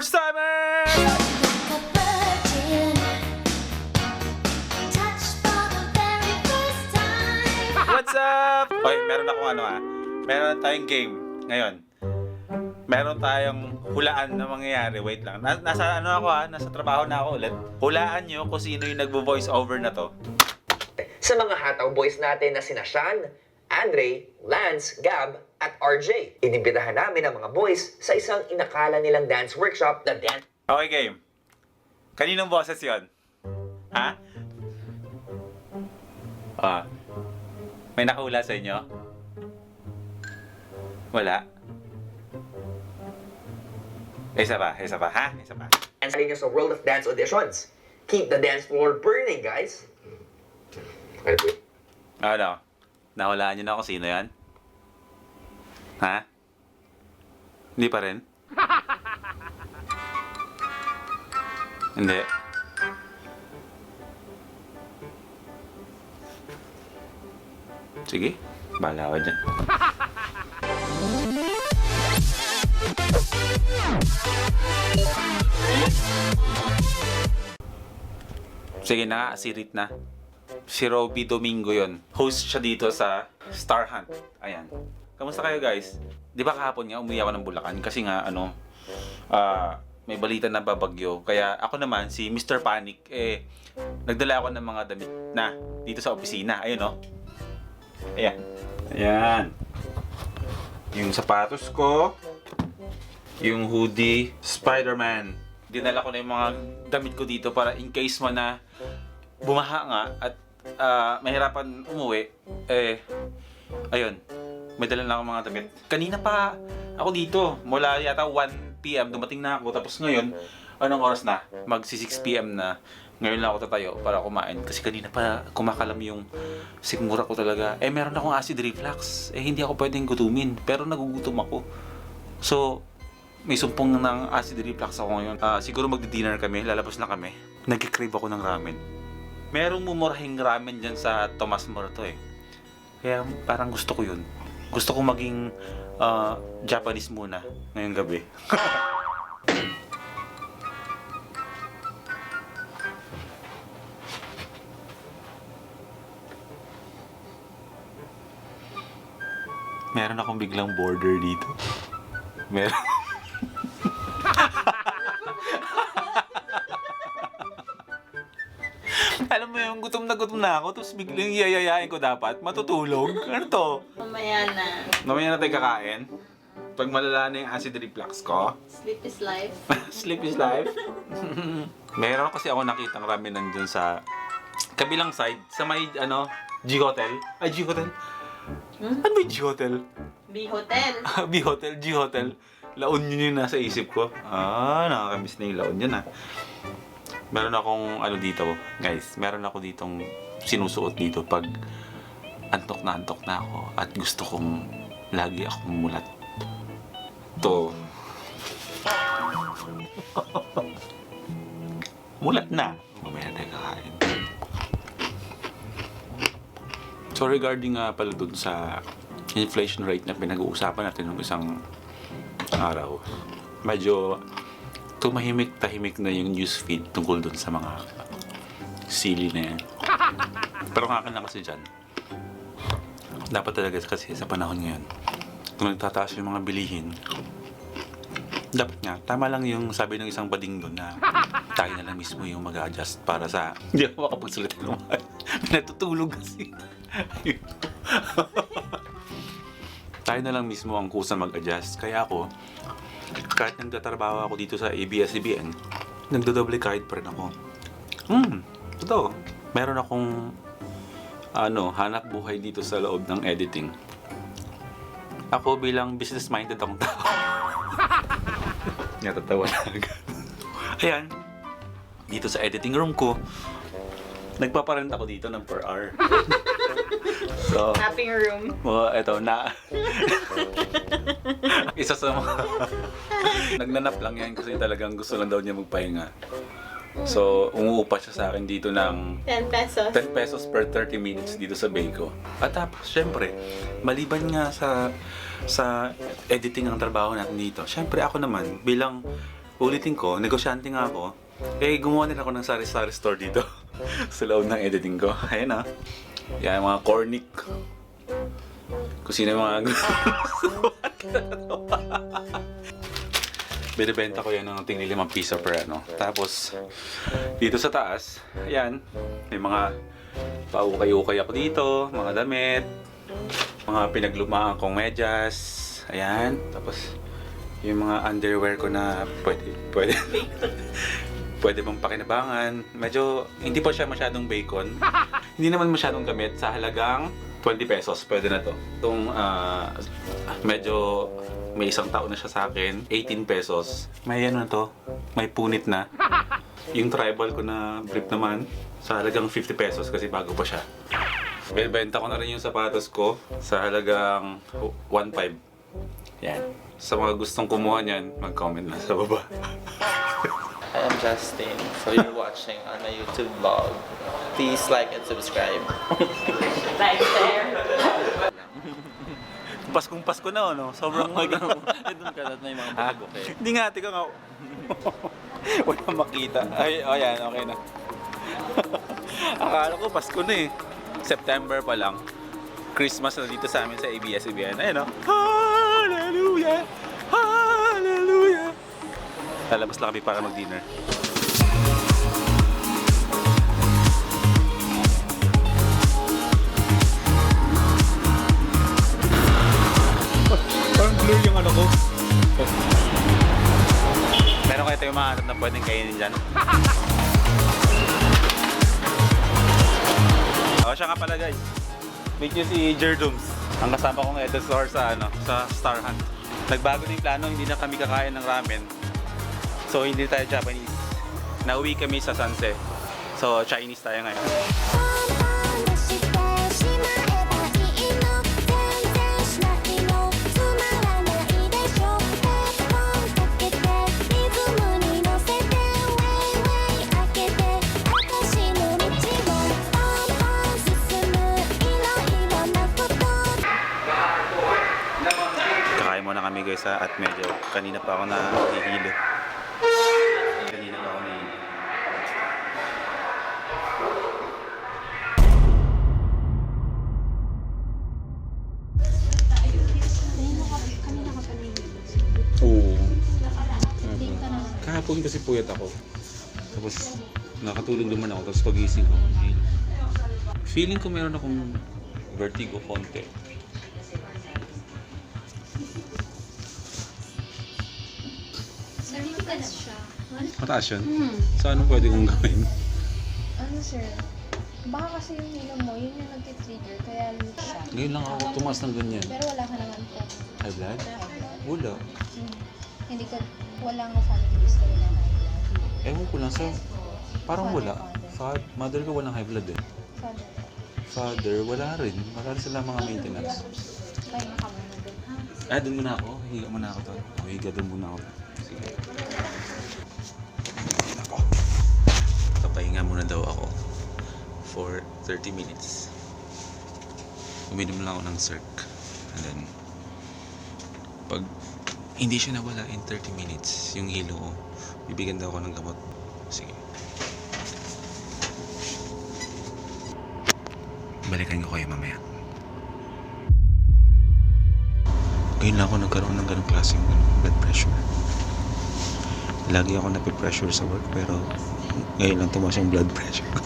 First timer! Like a virgin, touched for the very first time. What's up? Oy, meron akong ano ah. Meron tayong game ngayon. Meron tayong hulaan na mangyayari. Wait lang. Na- nasa ano ako ah, nasa trabaho na ako ulit. Hulaan nyo kung sino yung nagvo-voice over na to. sa mga hataw boys natin na sina Sean, Andre, Lance, Gab, at RJ. Inibitahan namin ang mga boys sa isang inakala nilang dance workshop na dance Okay, game. Kaninong boses yon? Ha? Ah. May nakahula sa inyo? Wala? Isa pa, isa pa, ha? Isa pa. dance ninyo sa World of Dance auditions. Keep the dance floor burning, guys. Ano? Ano? Nahulaan niyo na kung sino yan? Ha? Hindi pa rin? Hindi. Sige, bahala ka dyan. Sige na nga, sirit na. Si Robby Domingo yon. Host siya dito sa Star Hunt. Ayan. Kamusta kayo guys? Di ba kahapon nga umuwi ako ng Bulacan kasi nga ano, ah, may balita na babagyo. Kaya ako naman, si Mr. Panic, eh, nagdala ako ng mga damit na dito sa opisina. Ayun oh. Ayan. Ayan. Yung sapatos ko, yung hoodie, Spider-Man. Dinala ko na yung mga damit ko dito para in case man na bumaha nga at ah, mahirapan umuwi, eh, ayun, may dala na ako mga damit. Kanina pa ako dito, mula yata 1pm, dumating na ako, tapos ngayon, anong oras na? Magsi 6pm na. Ngayon lang ako tatayo para kumain. Kasi kanina pa kumakalam yung sikmura ko talaga. Eh, meron akong acid reflux. Eh, hindi ako pwedeng gutumin. Pero nagugutom ako. So, may sumpong ng acid reflux ako ngayon. Ah, siguro magdi-dinner kami, lalabas na kami. Nagkikrave ako ng ramen. Merong mumurahing ramen dyan sa Tomas Morato eh. Kaya parang gusto ko yun. Gusto ko maging ah, Japanese muna ngayong gabi. Meron akong biglang border dito. Meron. Yung gutom na gutom na ako, tapos biglang yayayain ko dapat, matutulog. Ano to? Mamaya na. Mamaya na tayo kakain. Pag malala na yung acid reflux ko, Sleep is life. sleep is life. Meron kasi ako nakitang ramen nandun sa kabilang side, sa may, ano, G Hotel. Ay, G Hotel. Hmm? Ano ba yung G Hotel? B Hotel. B Hotel, G Hotel. La Union yung nasa isip ko. Ah, nakakamiss na yung La Union ah. Meron akong ano dito, guys. Meron ako ditong sinusuot dito pag antok na antok na ako at gusto kong lagi akong mulat. To. mulat na. Mamaya na kakain. So regarding nga pala dun sa inflation rate na pinag-uusapan natin nung isang araw, medyo tumahimik-tahimik na yung news feed tungkol dun sa mga silly na yan. Pero akin lang kasi dyan, dapat talaga kasi sa panahon ngayon, kung nagtataas yung mga bilihin, dapat nga, tama lang yung sabi ng isang bading doon na tayo na lang mismo yung mag-adjust para sa... Hindi ako makapagsalita ng mga... Natutulog kasi. tayo na lang mismo ang kusa mag-adjust. Kaya ako, kahit nagtatrabaho ako dito sa ABS-CBN, nagdodoble kahit pa rin ako. Hmm, totoo. Meron akong ano, hanap buhay dito sa loob ng editing. Ako bilang business-minded akong tao. Natatawa na agad. Ayan, dito sa editing room ko, nagpaparent ako dito ng per hour. so, Tapping room. Oh, eto na. Isa sa mga nagnanap lang yan kasi talagang gusto lang daw niya magpahinga. So, umuupa siya sa akin dito ng 10 pesos. 10 pesos per 30 minutes dito sa Bangko. At tapos, syempre, maliban nga sa sa editing ang trabaho natin dito, syempre ako naman, bilang ulitin ko, negosyante nga ako. Eh, gumawa nila ako ng sari-sari store dito. sa loob ng editing ko. Ayan ah. Yan, mga cornic. Kung sino yung mga Binibenta ko yan ng tingin limang piso per ano. Tapos, dito sa taas, ayan, may mga paukay-ukay ako dito, mga damit, mga pinaglumaan kong medyas, ayan. Tapos, yung mga underwear ko na pwede, pwede, pwede bang pakinabangan. Medyo, hindi pa siya masyadong bacon. hindi naman masyadong gamit sa halagang 20 pesos. Pwede na to. Itong, ah, medyo, may isang taon na siya sa akin. 18 pesos. May ano na to. May punit na. Yung tribal ko na brief naman, sa halagang 50 pesos kasi bago pa siya. Bebenta ko na rin yung sapatos ko sa halagang 1.5. Yan. Sa mga gustong kumuha niyan, mag-comment lang sa baba. I am Justin. So you're watching on my YouTube vlog. Please like and subscribe. Like there. Paskong Pasko na, no? Sobrang mag... Doon ka na yung mga Ah, eh. Hindi nga, tika nga. Wala makita. Ay, oh yan, okay na. Akala ko Pasko na eh. September pa lang. Christmas na dito sa amin sa ABS-CBN. Ayun, no? Hallelujah! Lalabas lang kami para mag-dinner. Parang blur yung ano ko. Meron kayo tayong mga na pwedeng kainin dyan. oh, siya nga pala guys. Meet nyo si Jerdums. Ang kasama kong editor sa ano, sa Star Hunt. Nagbago na yung plano, hindi na kami kakain ng ramen. So hindi tayo Japanese. Nauwi kami sa Sanse. So Chinese tayo ngayon. Kakain kami guys ha, at medyo kanina pa ako na hihilo. Kahapon kasi puyat ako. Tapos nakatulog naman ako. Tapos pagising ko. Feeling ko meron akong vertigo konti. Nalimutan siya. Mataas yun? Hmm. So anong pwede kong gawin? Ano sir? Baka kasi yung hilo mo, yun yung nag-trigger, kaya limit siya. Ngayon lang ako tumas ng ganyan. Pero wala ka naman po. High blood? High blood. Wala. Hmm. Hindi ka, wala nga family history na high blood. Ewan ko lang sa... Parang Father, wala. father. Fa- mother ko walang high blood eh. Father, Father, wala rin. Wala rin sila mga maintenance. kaya nga ka muna dun, ha? Ah, doon muna ako. Higa muna ako to. Oh, higa doon muna ako. Sige. Ako. Papahinga muna daw ako for 30 minutes. Uminom lang ako ng Circ. And then, pag hindi siya nawala in 30 minutes, yung hilo ko, bibigyan daw ako ng gamot. Sige. Balikan ko kayo mamaya. Ngayon lang ako nagkaroon ng ganong klaseng ano, blood pressure. Lagi ako napipressure sa work pero ngayon lang tumaas yung blood pressure ko.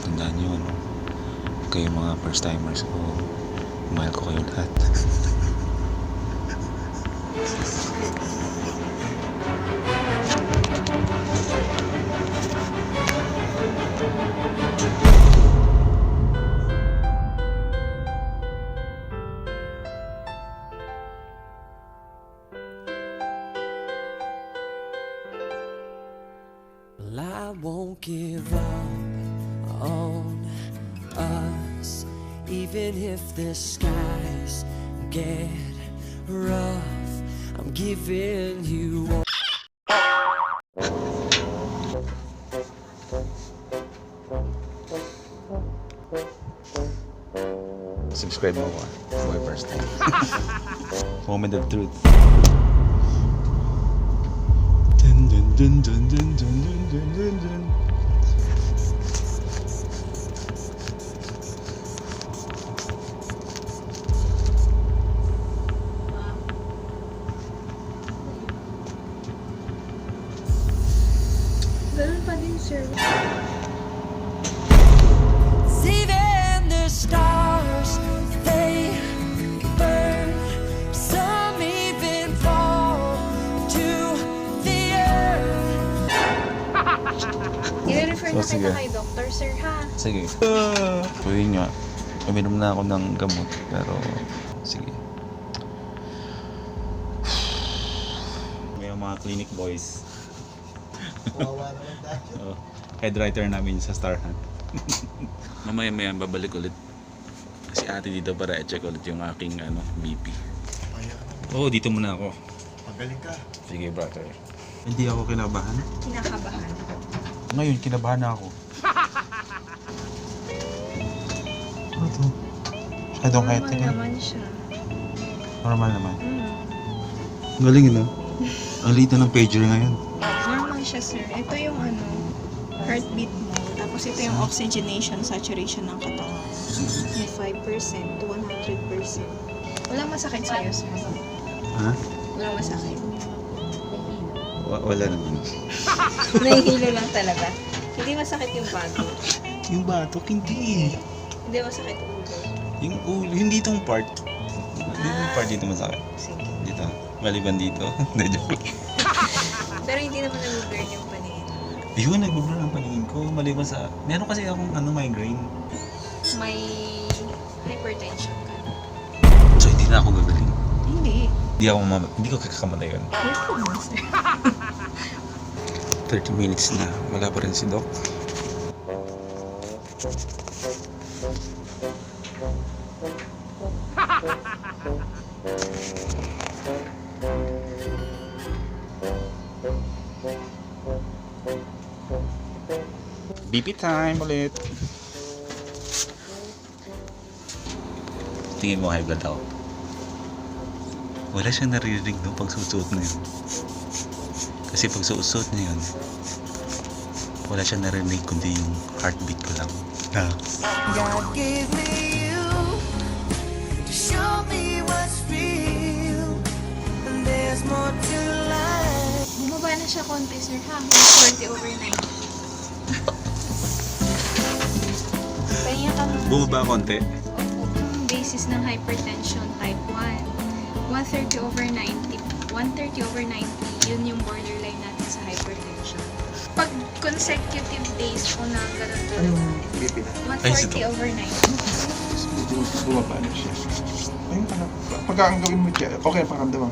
Tandaan nyo ano, kayo mga first timers ko, mahal ko kayo lahat. I won't give up on us, even if the skies get rough. I'm giving you all. Subscribe mo ako ah. For my first time. Moment of truth. Dun dun dun dun dun dun dun dun. Ganun Na sige. kay doctor, sir, ha? Sige. So yun nga. Uminom na ako ng gamot. Pero, sige. May mga clinic boys. oh, head writer namin sa Star Hunt. Mamaya maya babalik ulit. Si ate dito para i-check ulit yung aking ano, BP. Oo, oh, dito muna ako. Magaling ka. Sige, brother. Hindi ako kinabahan. Kinakabahan. Ngayon, kinabahan na ako. ano to? Shadow height Normal again. naman siya. Normal naman. Mm. Galing no? Ang liit na ng pager ngayon. Normal siya, sir. Ito yung ano, heartbeat mo. Tapos ito yung oxygenation, saturation ng katawan. May 5% to 100%. Wala masakit sa'yo, sir. Ha? Wala masakit. Wa- wala naman. Nahihilo lang talaga. Hindi masakit yung bago. Yung batok, hindi. Hindi masakit yung ulo. Yung ulo, hindi itong part. Yung part dito masakit. Sige. Dito. Maliban dito. Hindi, joke. Pero hindi naman nag-burn yung paningin. Yun, nagbablur ang paningin ko. Maliban sa... Meron kasi akong ano, migraine. May hypertension ka. So, hindi na ako gagaling. Hindi. Hindi ako mam... Hindi ko kakamatay yun. Mo, sir. 30 minutes na. Wala pa rin si Doc. BP time ulit. Tingin mo high blood ako. Wala siyang naririnig no pag susuot na yun. Kasi pag susuot niya yun, wala siyang narinig kundi yung heartbeat ko lang. Na, God gave me you to show me what's real. And there's more to life. Bumaba na siya konti, sir, ha? 40 over 90. Pahinga ka bumaba konti. Basis ng hypertension type 1. 130 over 90. 130 over 90, yun yung hypertension. Pag consecutive days po na ganun ganun, BP na. Ay, ito. 140 over 90. Bumaba na siya. Ayun pala. Pagka ang gawin mo dyan, okay ang pakiramdam mo.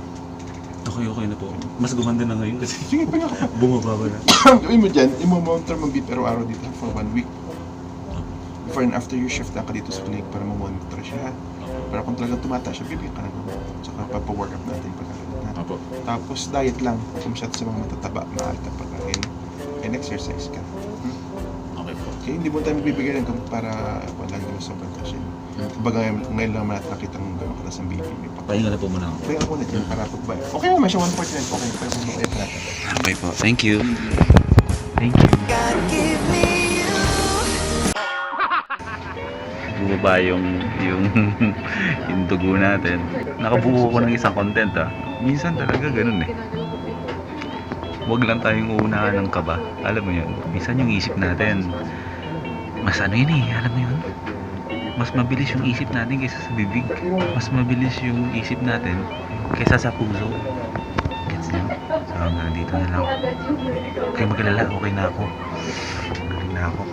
Okay, okay na po. Mas gumanda na ngayon kasi Sige, pag bumaba ba na. ang gawin mo dyan, i-monitor mo BP araw-araw dito for one week. Before and after your shift na ka dito sa clinic para ma-monitor siya. Para kung talagang tumataas siya, bibigyan ka na naman. Tsaka papawork up natin yung pagkakalala na. Apo. Tapos diet lang, masyado sa mga matataba, mahal ka pagkain. And exercise ka. Hmm? Okay po. Okay, hindi mo tayo magbibigay ng gamot para wala nang sobrang tasya. Kumbaga ngayon, ngayon lang naman nakita ng gano'ng katas ng BP. May pa- Pahinga na po muna ako. Kaya ako na dyan para pagbay. Okay naman siya, 149. Okay, pero kung mag natin. Okay po. Thank you. Thank you. God gave me you. Bumaba yung, yung, yung dugo natin. Nakabuo ko ng isang content ah. Minsan talaga ganun eh. Huwag lang tayong uunahan ng kaba. Alam mo yun. Minsan yung isip natin, mas ano yun eh, alam mo yun? Mas mabilis yung isip natin kaysa sa bibig. Mas mabilis yung isip natin kaysa sa puso. Gets niyo? So hanggang dito na lang. Okay magalala, okay na ako. Galing na ako.